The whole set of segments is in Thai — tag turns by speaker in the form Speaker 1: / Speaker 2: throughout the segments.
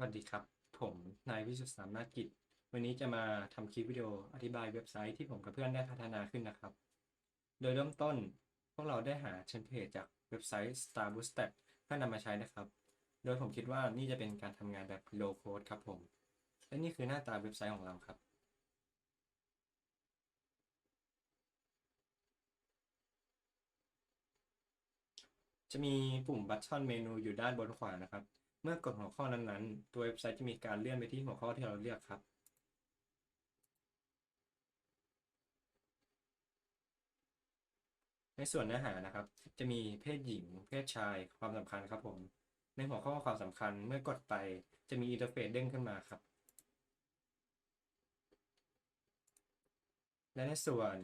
Speaker 1: สวัสดีครับ ผมนายวิสุทธิสามนาถกิจ วันนี้จะมาทำคลิปวิดีโออธิบายเว็บไซต์ที่ผมกับเพื่อนได้พัฒนาขึ้นนะครับ โดยเริ่มต้นพวกเราได้หาเทมเพลตจากเว็บไซต์ Star Bootstrap เพื่อนำมาใช้นะครับ โดยผมคิดว่านี่จะเป็นการทำงานแบบ low code ครับผม และนี่คือหน้าตาเว็บไซต์ของเราครับ จะมีปุ่มบัตชอนเมนูอยู่ด้านบนขวานะครับ เมื่อกดหัวข้อนั้นๆ ตัวเว็บไซต์จะมีการเลื่อนไปที่หัวข้อที่เราเลือกครับ ในส่วนเนื้อหานะครับ จะมีเพศหญิง เพศชาย ความสำคัญครับผม ในหัวข้อความสำคัญเมื่อกดไปจะมีอินเทอร์เฟซเด้งขึ้นมาครับ และในส่วน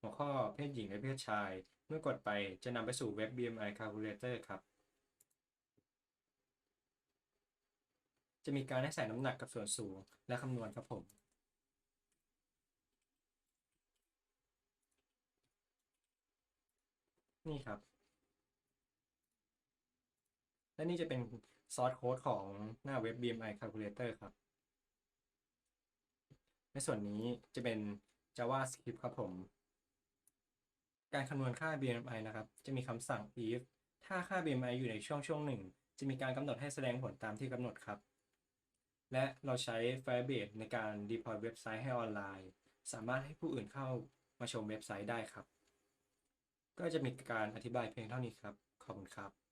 Speaker 1: หัวข้อเพศหญิงและเพศชาย เมื่อกดไปจะนำไปสู่เว็บ BMI Calculator ครับ จะมีการให้ใส่น้ำหนักกับส่วนสูงและคำนวณครับผม นี่ครับ และนี่จะเป็นซอสโค้ดของหน้าเว็บ BMI Calculator ครับ ในส่วนนี้จะเป็น JavaScript ครับผม การคำนวณค่า BMI นะครับ จะมีคำสั่ง if ถ้าค่า BMI อยู่ในช่วงช่วงหนึ่ง จะมีการกำหนดให้แสดงผลตามที่กำหนดครับ และเราใช้ Firebase ในการ deploy เว็บไซต์ให้ออนไลน์ สามารถให้ผู้อื่นเข้ามาชมเว็บไซต์ได้ครับ ก็จะมีการอธิบายเพียงเท่านี้ครับ ขอบคุณครับ